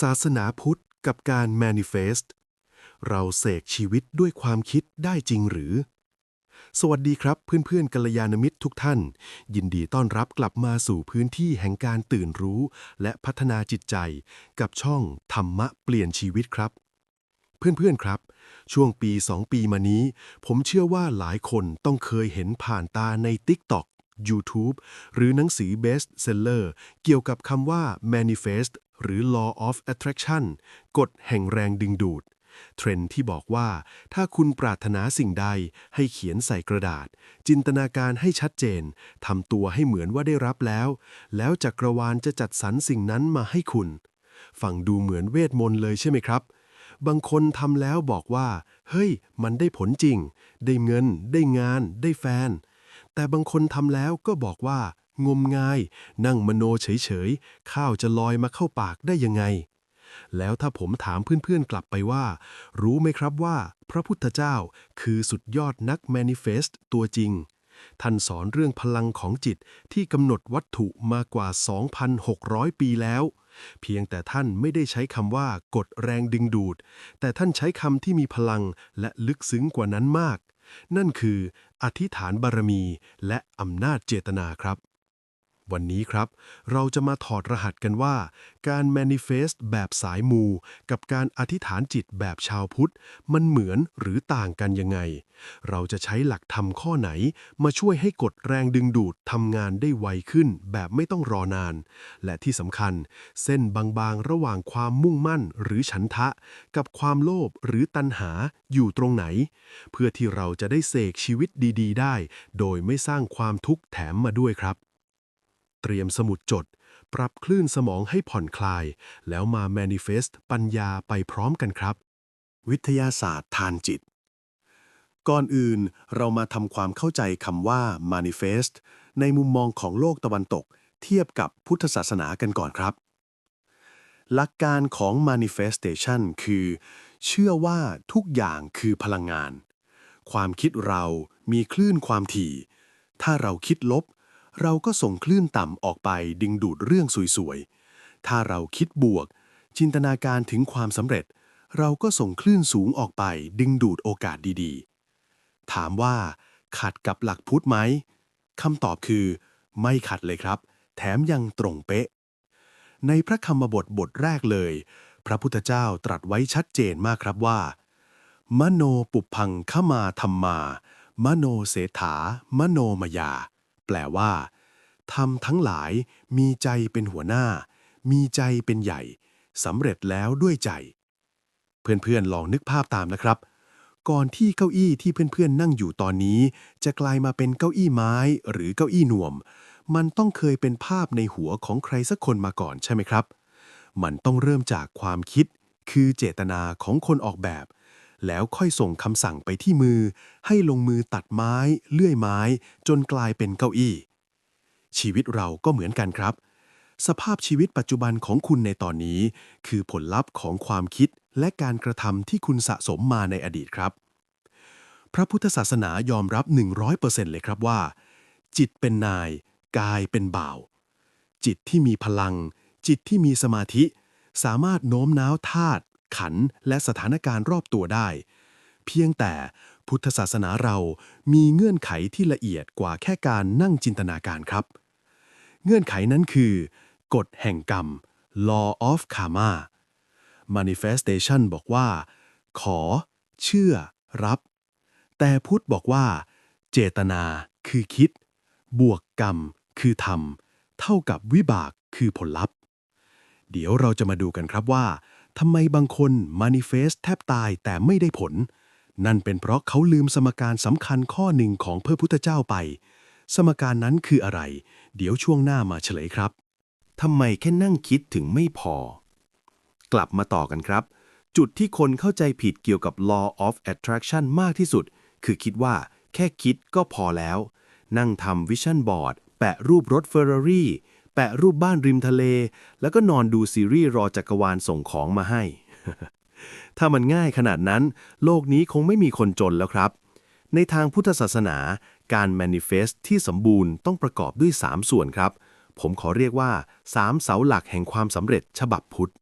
ศาสนาพุทธกับการ manifest เราเสกชีวิตด้วยความคิดได้จริงหรือ สวัสดีครับเพื่อนๆกัลยาณมิตรทุกท่าน ยินดีต้อนรับกลับมาสู่พื้นที่แห่งการตื่นรู้ และพัฒนาจิตใจ กับช่องธรรมะเปลี่ยนชีวิตครับ เพื่อนๆครับ ช่วงปี 2 ปีมานี้ ผมเชื่อว่าหลายคนต้องเคยเห็นผ่านตาใน TikTok YouTube หรือหนังสือ Best Seller เกี่ยวกับคำว่า manifest หรือ law of attraction กฎแห่งแรงดึงดูด เทรนที่บอกว่า ถ้าคุณปรารถนาสิ่งใดให้เขียนใส่กระดาษ จินตนาการให้ชัดเจนทำตัวให้เหมือนว่าได้รับแล้ว แล้วจักรวาลจะจัดสรรสิ่งนั้นมาให้คุณ ฟังดูเหมือนเวทมนต์เลยใช่ไหมครับ บางคนทำแล้วบอกว่า เฮ้ย มันได้ผลจริง ได้เงิน ได้งาน ได้แฟน แต่บางคนทำแล้วก็บอกว่า งมงาย นั่งมโนเฉยๆ ข้าวจะลอยมาเข้าปากได้ยังไง แล้วถ้าผมถามเพื่อนๆกลับไปว่า รู้ไหมครับว่า พระพุทธเจ้าคือสุดยอดนัก manifest ตัวจริง ท่านสอนเรื่องพลังของจิตที่กำหนดวัตถุมากว่า 2,600 ปีแล้วเพียงแต่ท่านไม่ได้ใช้คำว่ากดแรงดึงดูด แต่ท่านใช้คำที่มีพลังและลึกซึ้งกว่านั้นมาก นั่นคือ อธิษฐานบารมีและอำนาจเจตนาครับ วันนี้ครับ เราจะมาถอดรหัสกันว่า การ manifest แบบสายมู กับการอธิษฐานจิตแบบชาวพุทธ มันเหมือนหรือต่างกันยังไง เราจะใช้หลักธรรมข้อไหน มาช่วยให้กดแรงดึงดูดทำงานได้ไวขึ้น แบบไม่ต้องรอนาน และที่สำคัญ เส้นบางๆ ระหว่างความมุ่งมั่นหรือฉันทะ กับความโลภหรือตัณหาอยู่ตรงไหน เพื่อที่เราจะได้เสกชีวิตดี ๆ ได้ โดยไม่สร้างความทุกข์แถมมาด้วยครับ เตรียมสมุดจด ปรับคลื่นสมองให้ผ่อนคลาย แล้วมา manifest ปัญญาไปพร้อมกันครับ วิทยาศาสตร์ทานจิต ก่อนอื่นเรามาทำความเข้าใจคำว่า manifest ในมุมมองของโลกตะวันตก เทียบกับพุทธศาสนากันก่อนครับ หลักการของ manifestation คือ เชื่อว่าทุกอย่างคือพลังงาน ความคิดเรามีคลื่นความถี่ ถ้าเราคิดลบ เราก็ส่งคลื่นต่ำออกไปดึงดูดเรื่องสวยๆ ถ้าเราคิดบวก จินตนาการถึงความสำเร็จ เราก็ส่งคลื่นสูงออกไปดึงดูดโอกาสดีๆ ถามว่า ขัดกับหลักพุทธไหมคำตอบคือ ไม่ขัดเลยครับ แถมยังตรงเป๊ะ ในพระคำมบทบทแรกเลย พระพุทธเจ้าตรัสไว้ชัดเจนมากครับว่า มโนปุพังขมาธรรมา มโนเสถามโนมยา แปลว่าทำทั้งหลายมีใจเป็นหัวหน้า มีใจเป็นใหญ่สำเร็จแล้วด้วยใจ เพื่อนๆลองนึกภาพตามนะครับ ก่อนที่เก้าอี้ที่เพื่อนๆนั่งอยู่ตอนนี้ จะกลายมาเป็นเก้าอี้ไม้หรือเก้าอี้หน่วม มันต้องเคยเป็นภาพในหัวของใครสักคนมาก่อนใช่ไหมครับ มันต้องเริ่มจากความคิด คือเจตนาของคนออกแบบ แล้วค่อยส่งคำสั่งไปที่มือ ให้ลงมือตัดไม้ เลื่อยไม้ จนกลายเป็นเก้าอี้ ชีวิตเราก็เหมือนกันครับ สภาพชีวิตปัจจุบันของคุณในตอนนี้ คือผลลัพธ์ของความคิดและการกระทำที่คุณสะสมมาในอดีตครับ พระพุทธศาสนายอมรับ 100%เลยครับว่า จิตเป็นนาย กายเป็นบ่าว จิตที่มีพลัง จิตที่มีสมาธิสามารถโน้มน้าวธาตุ ขันและสถานการณ์รอบตัวได้ เพียงแต่พุทธศาสนาเรามีเงื่อนไขที่ละเอียดกว่าแค่การนั่งจินตนาการครับ เงื่อนไขนั้นคือ กฎแห่งกรรม law of karma manifestation บอกว่า ขอ เชื่อ รับ แต่พุทธบอกว่า เจตนาคือคิด บวกกรรม คือทำเท่ากับวิบากคือผลลัพธ์ เดี๋ยวเราจะมาดูกันครับว่า ทำไมบางคน manifest แทบตายแต่ไม่ได้ผล นั่นเป็นเพราะเขาลืมสมการสำคัญข้อหนึ่งของพระพุทธเจ้าไป สมการนั้นคืออะไร เดี๋ยวช่วงหน้ามาเฉลยครับทำไมแค่นั่งคิดถึงไม่พอ กลับมาต่อกันครับ จุดที่คนเข้าใจผิดเกี่ยวกับ law of attraction มากที่สุด คือคิดว่าแค่คิดก็พอแล้ว นั่งทำวิชั่นบอร์ดแปะรูปรถเฟอร์รารี่ แปะรูปบ้านริมทะเล แล้วก็นอนดูซีรีส์รอจักรวาลส่งของมาให้ ถ้ามันง่ายขนาดนั้น โลกนี้คงไม่มีคนจนแล้วครับ ในทางพุทธศาสนา การ manifest ที่สมบูรณ์ต้องประกอบด้วย 3 ส่วนครับ ผมขอเรียกว่า 3 เสาหลักแห่งความสำเร็จฉบับพุทธ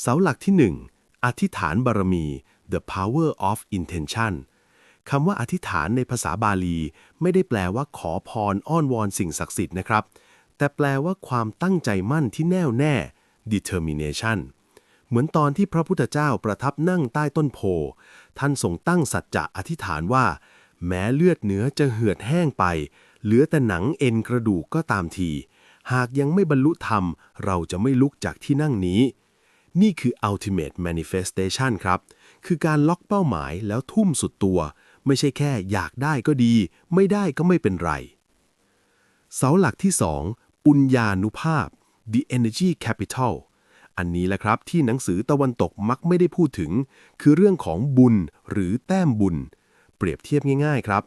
เสาหลักที่ 1 อธิษฐานบารมี the power of intention คำว่าอธิษฐานในภาษาบาลี ไม่ได้แปลว่าขอพรอ้อนวอนสิ่งศักดิ์สิทธิ์นะครับ แต่แปลว่าความตั้งใจมั่นที่แน่วแน่ determination เหมือนตอนที่พระพุทธเจ้าประทับนั่งใต้ต้นโพ ท่านทรงตั้งสัจจะอธิษฐานว่า แม้เลือดเนื้อจะเหือดแห้งไป เหลือแต่หนังเอ็นกระดูกก็ตามที หากยังไม่บรรลุธรรม เราจะไม่ลุกจากที่นั่งนี้ นี่คือ ultimate manifestation ครับ คือการล็อกเป้าหมายแล้วทุ่มสุดตัว ไม่ใช่แค่อยากได้ก็ดี ไม่ได้ก็ไม่เป็นไร เสาหลักที่ 2 ปุญญานุภาพ the energy capital อันนี้แหละครับที่หนังสือตะวันตกมักไม่ได้พูดถึง คือเรื่องของบุญหรือแต้มบุญ เปรียบเทียบง่ายๆ ครับ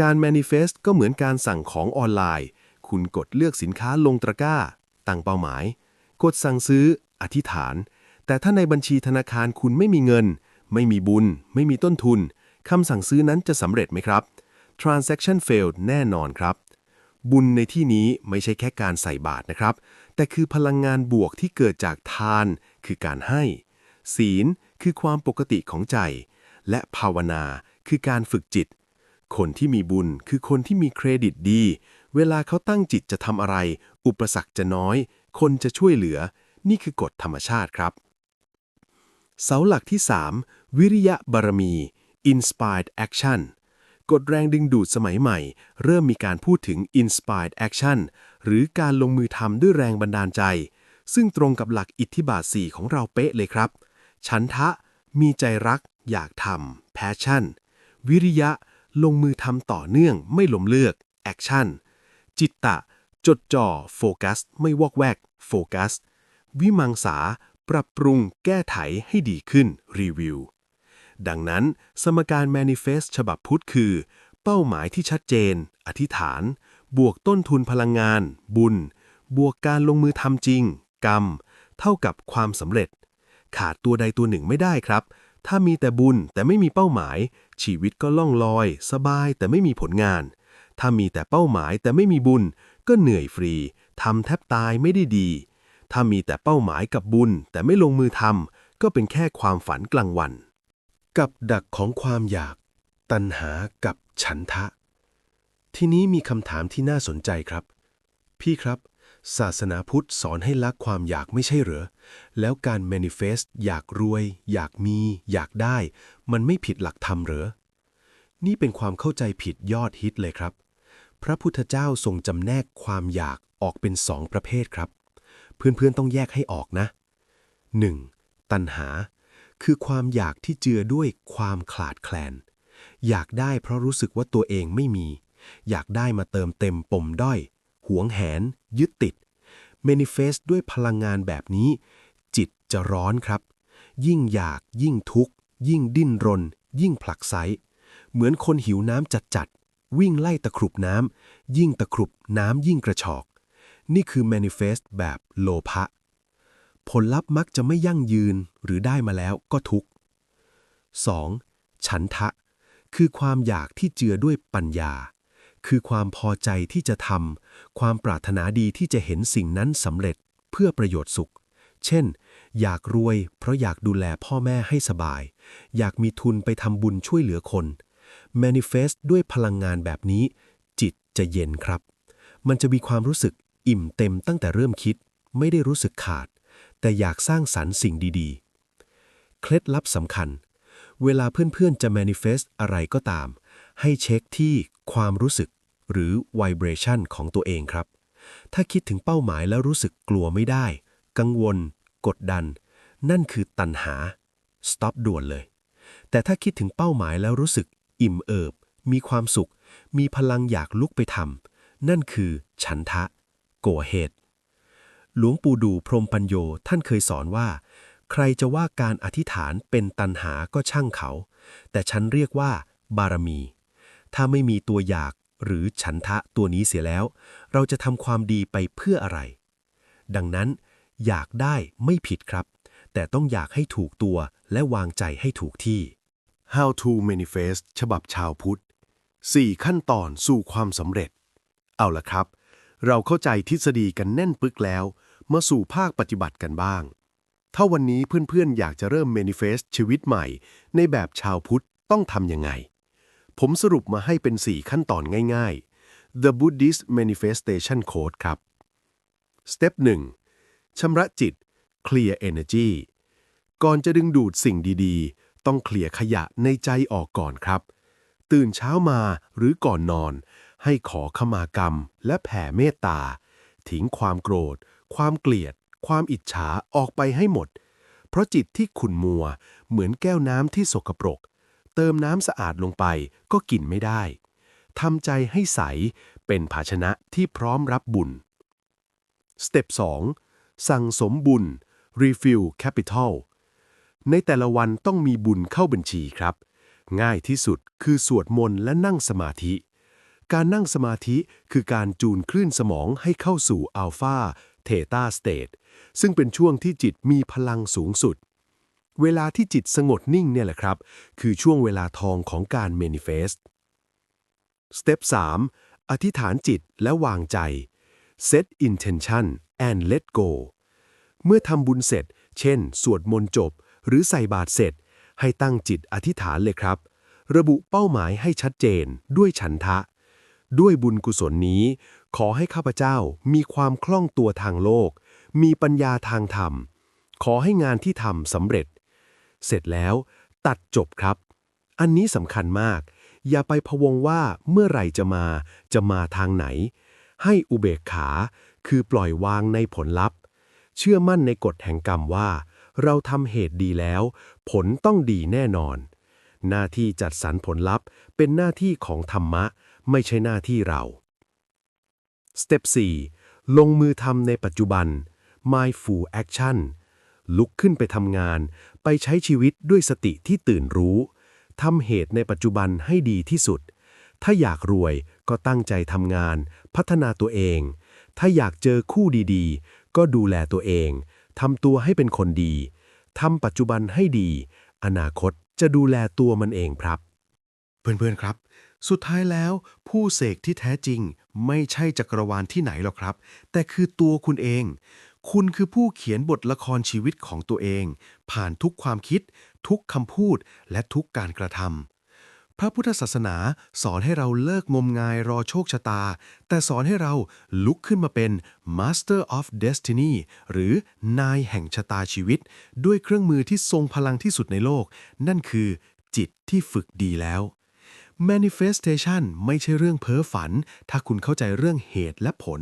การ manifest ก็เหมือนการสั่งของออนไลน์ คุณกดเลือกสินค้าลงตะกร้า ตั้งเป้าหมาย กดสั่งซื้อ อธิษฐาน แต่ถ้าในบัญชีธนาคารคุณไม่มีเงิน ไม่มีบุญ ไม่มีต้นทุนคำสั่งซื้อนั้นจะสำเร็จไหมครับ transaction failed แน่นอนครับ บุญในที่นี้ไม่ใช่แค่การใส่บาตรนะครับ แต่คือพลังงานบวกที่เกิดจากทาน คือการให้ ศีลคือความปกติของใจ และภาวนาคือการฝึกจิต คนที่มีบุญคือคนที่มีเครดิตดี เวลาเขาตั้งจิตจะทำอะไร อุปสรรคจะน้อย คนจะช่วยเหลือ นี่คือกฎธรรมชาติครับ เสาหลักที่ 3 วิริยะบารมี inspired action กฎแรงดึงดูดสมัยใหม่ เริ่มมีการพูดถึง inspired action หรือการลงมือทำด้วยแรงบันดาลใจ ซึ่งตรงกับหลักอิทธิบาท 4 ของเราเป๊ะเลยครับ ฉันทะ มีใจรัก อยากทำ passion วิริยะ ลงมือทำต่อเนื่อง ไม่หลมเลือก action จิตตะ จดจ่อ โฟกัส ไม่วอกแวก โฟกัส วิมังสา ปรับปรุง แก้ไขให้ดีขึ้น รีวิว ดังนั้น สมการ Manifest ฉบับพุทธคือ เป้าหมายที่ชัดเจน อธิษฐาน บวกต้นทุนพลังงาน บุญ บวกการลงมือทำจริง กรรม เท่ากับความสำเร็จ ขาดตัวใดตัวหนึ่งไม่ได้ครับ ถ้ามีแต่บุญแต่ไม่มีเป้าหมาย ชีวิตก็ล่องลอย สบายแต่ไม่มีผลงาน ถ้ามีแต่เป้าหมายแต่ไม่มีบุญ ก็เหนื่อยฟรีทำแทบตายไม่ได้ดี ถ้ามีแต่เป้าหมายกับบุญแต่ไม่ลงมือทำก็เป็นแค่ความฝันกลางวัน กับดักของความอยาก ตัณหากับฉันทะ ทีนี้มีคำถามที่น่าสนใจครับ พี่ครับ ศาสนาพุทธสอนให้ละความอยากไม่ใช่เหรอ แล้วการ manifest อยากรวย อยากมี อยากได้ มันไม่ผิดหลักธรรมเหรอ นี่เป็นความเข้าใจผิดยอดฮิตเลยครับ พระพุทธเจ้าทรงจำแนกความอยากออกเป็นสองประเภทครับ เพื่อนๆต้องแยกให้ออกนะ 1. ตัณหา คือความอยากที่เจือด้วยความขาดแคลน อยากได้เพราะรู้สึกว่าตัวเองไม่มี อยากได้มาเติมเต็มปมด้อย หวงแหน ยึดติด manifest ด้วยพลังงานแบบนี้ จิตจะร้อนครับ ยิ่งอยากยิ่งทุกข์ ยิ่งดิ้นรน ยิ่งผลักไสเหมือนคนหิวน้ำจัดๆ วิ่งไล่ตะครุบน้ำ ยิ่งตะครุบน้ำยิ่งกระชอก นี่คือ manifest แบบโลภะ ผลลัพธ์มักจะไม่ยั่งยืนหรือได้มาแล้วก็ทุกข์ 2. ฉันทะ คือความอยากที่เจือด้วยปัญญา คือความพอใจที่จะทำความปรารถนาดีที่จะเห็นสิ่งนั้นสำเร็จเพื่อประโยชน์สุข เช่น อยากรวย เพราะอยากดูแลพ่อแม่ให้สบาย อยากมีทุนไปทำบุญช่วยเหลือคน manifest ด้วยพลังงานแบบนี้ จิตจะเย็นครับ มันจะมีความรู้สึกอิ่มเต็มตั้งแต่เริ่มคิด ไม่ได้รู้สึกขาด แต่อยากสร้างสรรค์สิ่งดีๆ เคล็ดลับสำคัญ เวลาเพื่อนๆจะ manifest อะไรก็ตาม ให้เช็คที่ความรู้สึกหรือ vibration ของตัวเองครับ ถ้าคิดถึงเป้าหมายแล้วรู้สึกกลัวไม่ได้ กังวล กดดัน นั่นคือตัณหา stop ด่วนเลย แต่ถ้าคิดถึงเป้าหมายแล้วรู้สึก อิ่มเอิบ มีความสุข มีพลังอยากลุกไปทำนั่นคือ ฉันทะ โกเหตุ หลวงปู่ดูพรมปัญโยท่านเคยสอนว่า ใครจะว่าการอธิษฐานเป็นตันหาก็ช่างเขา แต่ฉันเรียกว่า บารมี ถ้าไม่มีตัวอยากหรือฉันทะตัวนี้เสียแล้ว เราจะทำความดีไปเพื่ออะไร ดังนั้น อยากได้ไม่ผิดครับ แต่ต้องอยากให้ถูกตัวและวางใจให้ถูกที่ How to Manifest ฉบับชาวพุทธ 4 ขั้นตอนสู่ความสำเร็จ เอาละครับ เราเข้าใจทฤษฎีกันแน่นปึกแล้ว มาสู่ภาคปฏิบัติกันบ้าง ถ้าวันนี้เพื่อนๆ อยากจะเริ่ม manifest ชีวิตใหม่ ในแบบชาวพุทธต้องทำยังไง ผมสรุปมาให้เป็น 4 ขั้นตอนง่ายๆ The Buddhist Manifestation Code ครับ Step 1ชำระจิต Clear Energy ก่อนจะดึงดูดสิ่งดีๆ ต้องเคลียร์ขยะในใจออกก่อนครับ ตื่นเช้ามาหรือก่อนนอน ให้ขอขมากรรมและแผ่เมตตา ทิ้งความโกรธ ความเกลียด ความอิจฉาออกไปให้หมด เพราะจิตที่ขุ่นมัว เหมือนแก้วน้ำที่สกปรก เติมน้ำสะอาดลงไปก็กินไม่ได้ทำใจให้ใสเป็นภาชนะที่พร้อมรับบุญ สเต็ป 2 สั่งสมบุญ refill capital ในแต่ละวันต้องมีบุญเข้าบัญชีครับ ง่ายที่สุดคือสวดมนต์และนั่งสมาธิ การนั่งสมาธิคือการจูนคลื่นสมองให้เข้าสู่อัลฟา เทตาสเตทซึ่งเป็นช่วงที่จิตมีพลังสูงสุด เวลาที่จิตสงบนิ่งเนี่ยแหละครับ คือช่วงเวลาทองของการ manifest สเต็ป3อธิษฐานจิตและวางใจ set intention and let go เมื่อทำบุญเสร็จ เช่น สวดมนต์จบ หรือใส่บาตรเสร็จ ให้ตั้งจิตอธิษฐานเลยครับ ระบุเป้าหมายให้ชัดเจนด้วยฉันทะ ด้วยบุญกุศลนี้ ขอให้ข้าพเจ้ามีความคล่องตัวทางโลก มีปัญญาทางธรรม ขอให้งานที่ทำสำเร็จ เสร็จแล้ว ตัดจบครับ อันนี้สำคัญมาก อย่าไปพวงว่าเมื่อไหร่จะมา จะมาทางไหน ให้อุเบกขา คือปล่อยวางในผลลัพธ์ เชื่อมั่นในกฎแห่งกรรมว่า เราทำเหตุดีแล้ว ผลต้องดีแน่นอน หน้าที่จัดสรรผลลัพธ์เป็นหน้าที่ของธรรมะ ไม่ใช่หน้าที่เรา สเต็ป4ลงมือทำในปัจจุบัน mindful action ลุกขึ้นไปทำงาน ไปใช้ชีวิตด้วยสติที่ตื่นรู้ทำเหตุในปัจจุบันให้ดีที่สุด ถ้าอยากรวยก็ตั้งใจทำงาน พัฒนาตัวเอง ถ้าอยากเจอคู่ดีๆ ก็ดูแลตัวเองทำตัวให้เป็นคนดีทำปัจจุบันให้ดี อนาคตจะดูแลตัวมันเองครับ เพื่อนๆครับ สุดท้ายแล้วผู้เสกที่แท้จริง ไม่ใช่จักรวาลที่ไหนหรอกครับ แต่คือตัวคุณเอง คุณคือผู้เขียนบทละครชีวิตของตัวเอง ผ่านทุกความคิด ทุกคำพูด และทุกการกระทำพระพุทธศาสนาสอนให้เราเลิกงมงายรอโชคชะตา แต่สอนให้เราลุกขึ้นมาเป็น Master of Destiny หรือนายแห่งชะตาชีวิต ด้วยเครื่องมือที่ทรงพลังที่สุดในโลก นั่นคือจิตที่ฝึกดีแล้ว Manifestation ไม่ใช่เรื่องเพ้อฝัน ถ้าคุณเข้าใจเรื่องเหตุและผล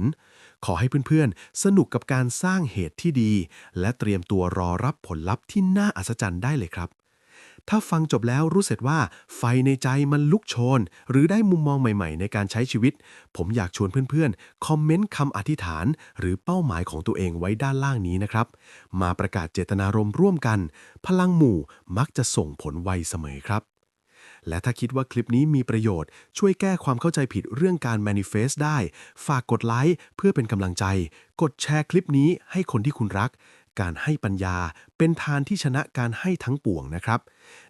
ขอให้เพื่อนๆ สนุกกับการสร้างเหตุที่ดี และเตรียมตัวรอรับผลลัพธ์ที่น่าอัศจรรย์ได้เลยครับ ถ้าฟังจบแล้วรู้สึกว่า ไฟในใจมันลุกโชน หรือได้มุมมองใหม่ๆ ในการใช้ชีวิต ผมอยากชวนเพื่อนๆ คอมเมนต์คำอธิษฐาน หรือเป้าหมายของตัวเองไว้ด้านล่างนี้นะครับ มาประกาศเจตนารมณ์ร่วมกัน พลังหมู่มักจะส่งผลไวเสมอครับ และถ้าคิดว่าคลิปนี้มีประโยชน์ ช่วยแก้ความเข้าใจผิดเรื่องการ manifest ได้ ฝากกดไลค์เพื่อเป็นกำลังใจ กดแชร์คลิปนี้ให้คนที่คุณรัก การให้ปัญญาเป็นทานที่ชนะการให้ทั้งปวงนะครับ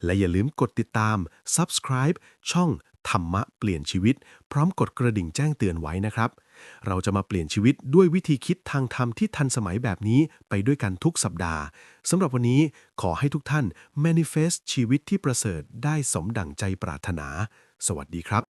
และอย่าลืมกดติดตาม subscribe ช่องธรรมะเปลี่ยนชีวิต พร้อมกดกระดิ่งแจ้งเตือนไว้นะครับ เราจะมาเปลี่ยนชีวิตด้วยวิธีคิดทางธรรมที่ทันสมัยแบบนี้ไปด้วยกันทุกสัปดาห์สำหรับวันนี้ขอให้ทุกท่าน manifest ชีวิตที่ประเสริฐได้สมดั่งใจปรารถนา สวัสดีครับ